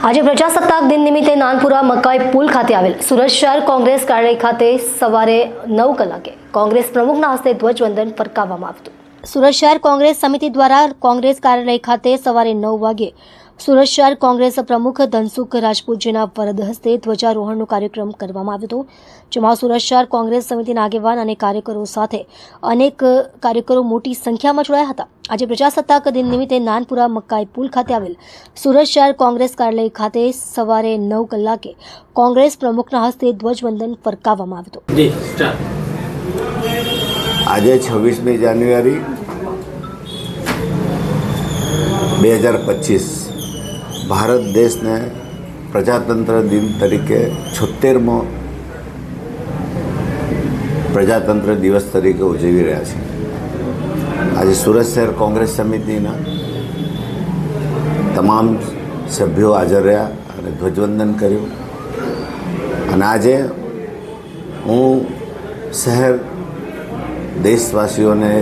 આજે પ્રજાસત્તાક દિન નિમિત્તે નાનપુરા મકાઈ પુલ ખાતે આવેલ સુરત શહેર કોંગ્રેસ કાર્યાલય ખાતે સવારે નવ કલાકે કોંગ્રેસ પ્રમુખના હસ્તે ધ્વજવંદન ફરકાવવામાં આવ્યું સુરત શહેર કોંગ્રેસ સમિતિ દ્વારા કોંગ્રેસ કાર્યાલય ખાતે સવારે નવ વાગે સુરત શહેર કોંગ્રેસ પ્રમુખ ધનસુખ રાજપૂતજીના વરદ હસ્તે ધ્વજારોહણનો કાર્યક્રમ કરવામાં આવ્યો હતો, જેમાં સુરત શહેર કોંગ્રેસ સમિતિના આગેવાન અને કાર્યકરો સાથે અનેક કાર્યકરો મોટી સંખ્યામાં જોડાયા હતા. આજે પ્રજાસત્તાક દિન નિમિત્તે નાનપુરા મકાઈ પુલ ખાતે આવેલ સુરત શહેર કોંગ્રેસ કાર્યાલય ખાતે સવારે નવ કલાકે કોંગ્રેસ પ્રમુખના હસ્તે ધ્વજવંદન ફરકાવવામાં આવ્યું હતું. આજે છવ્વીસમી જાન્યુઆરી બે હજાર પચીસ. ભારત દેશને પ્રજાતંત્ર દિન તરીકે છોતેરમો પ્રજાતંત્ર દિવસ તરીકે ઉજવી રહ્યા છે. આજે સુરત શહેર કોંગ્રેસ સમિતિના તમામ સભ્યો હાજર રહ્યા અને ધ્વજવંદન કર્યું. અને આજે હું શહેર દેશવાસીઓને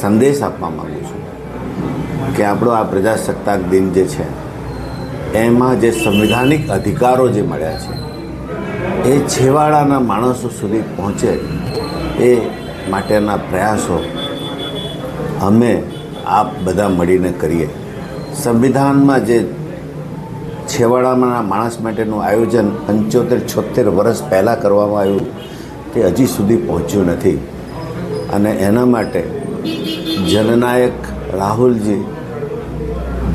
સંદેશ આપવા માગું છું કે આપણો આ પ્રજાસત્તાક દિન જે છે, એમાં જે સંવિધાનિક અધિકારો જે મળ્યા છે, એ છેવાડાના માણસો સુધી પહોંચે એ માટેના પ્રયાસો અમે આપ બધા મળીને કરીએ. સંવિધાનમાં જે છેવાડાના માણસ માટેનું આયોજન પંચોતેર છોતેર વર્ષ પહેલાં કરવામાં આવ્યું તે હજી સુધી પહોંચ્યું નથી. અને એના માટે જનનાયક રાહુલજી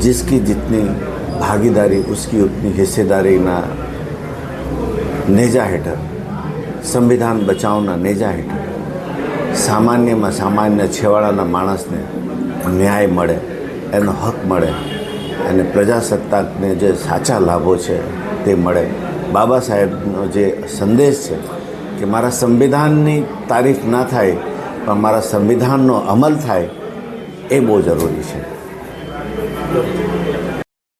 જિસકી જીતની ભાગીદારી, ઉસકી ઉતની હિસ્સેદારીના નેજા હેઠળ, સંવિધાન બચાવના નેજા હેઠળ, સામાન્યમાં સામાન્ય છેવાડાના માણસને ન્યાય મળે, એનો હક મળે, અને પ્રજાસત્તાકને જે સાચા લાભો છે તે મળે. બાબા સાહેબનો જે સંદેશ છે કે મારા સંવિધાનની તારીફ ના થાય પણ મારા સંવિધાનનો અમલ થાય એ બહુ જરૂરી છે.